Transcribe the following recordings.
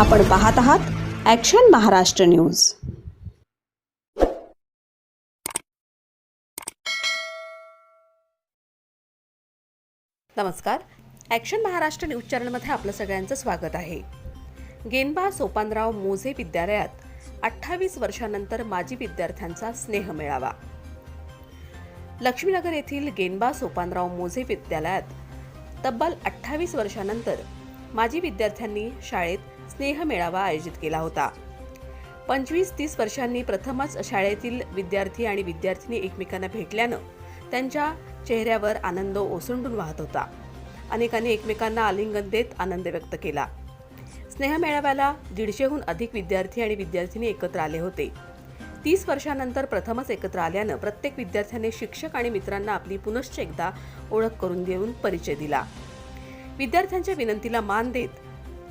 आपण पाहत आहात ॲक्शन महाराष्ट्र न्यूज नमस्कार. ॲक्शन महाराष्ट्र न्यूज चॅनलमध्ये आपलं सगळ्यांचं स्वागत आहे. गेनबा सोपानराव मोझे विद्यालयात अठ्ठावीस वर्षानंतर माजी विद्यार्थ्यांचा स्नेह मेळावा. लक्ष्मीनगर येथील गेनबा सोपानराव मोझे विद्यालयात तब्बल अठ्ठावीस वर्षानंतर माजी विद्यार्थ्यांनी शाळेत स्नेह मेळावा आयोजित केला होता. पंचवीस तीस वर्षांनी प्रथमच शाळेतील विद्यार्थी आणि विद्यार्थिनी एकमेकांना भेटल्यानं त्यांच्या चेहऱ्यावर आनंद ओसंडून वाहत होता. अनेकांनी एकमेकांना आलिंगन देत आनंद व्यक्त केला. स्नेह मेळाव्याला दीडशेहून अधिक विद्यार्थी आणि विद्यार्थिनी एकत्र आले होते. तीस वर्षानंतर प्रथमच एकत्र आल्यानं प्रत्येक विद्यार्थ्याने शिक्षक आणि मित्रांना आपली पुनश्च एकदा ओळख करून देऊन परिचय दिला. विद्यार्थ्यांच्या विनंतीला मान देत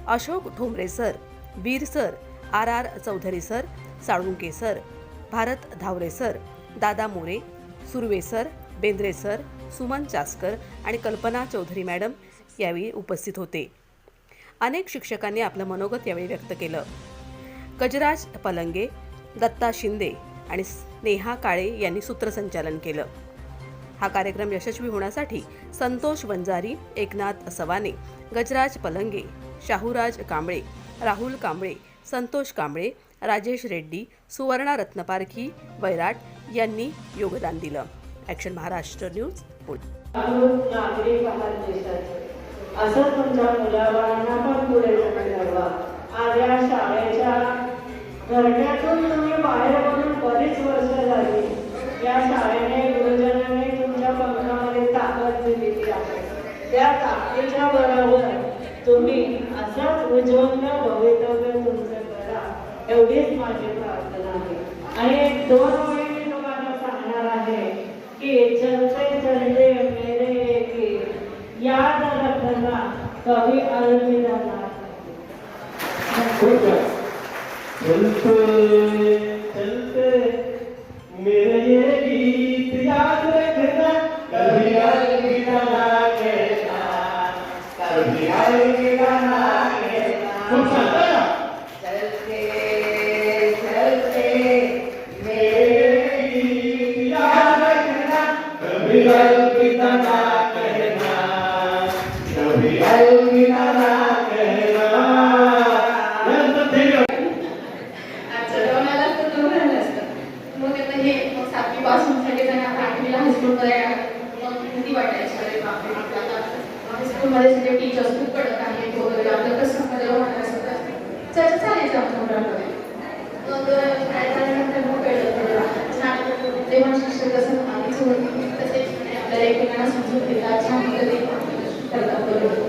Ashok Thombare sir Veer sir R R Chaudhari sir Salunke sir Bharat Dhaware sir Dada More Surve sir Bendre sir Suman Chaskar आणि कल्पना चौधरी मॅडम यावेळी उपस्थित होते. अनेक शिक्षकांनी आपलं मनोगत यावेळी व्यक्त केलं. गजराज पलंगे दत्ता शिंदे आणि स्नेहा काळे यांनी सूत्रसंचालन केलं. हा कार्यक्रम यशस्वी होण्यासाठी संतोष वंजारी एकनाथ सवाने गजराज पलंगे शाहूराज कांबळे राहुल कांबळे संतोष कांबळे राजेश रेड्डी सुवर्णा रत्नपारखी वैराट यांनी योगदान दिलं. Action Maharashtra news Pune. असं तुमच्या मुलाबाळांना पण पुढे घडवा आज या शाळेच्या घरट्यातून तुम्ही बाहेर त्या ताकदीच्या बरोबर तुम्ही असंच उज्ज्वल भवितव्य तुमचं करा एवढीच माझी प्रार्थना आहे. आणि एक दोन वेळी मी तुम्हाला सांगणार आहे की चलते चलते मेरे की याद रखना कभी अलविदा ना हो चलते चलते मेरे ये गीत याद कभी तुम्हाला हायस्कूलमध्ये सगळे टीचर्स खूप कडक आहेत वगैरे. आपल्या प्रसंगामध्ये होणार असं चर्चा चालायची आमच्या मुलांमध्ये. मग शाळेत आल्यानंतर मग कळलं थोडं. छान म्हणजे जेव्हा शिक्षक जसं आधीच होती तसे आपल्याला एकमेकांना समजून घेतात, छान पद्धतीने करतात बरोबर.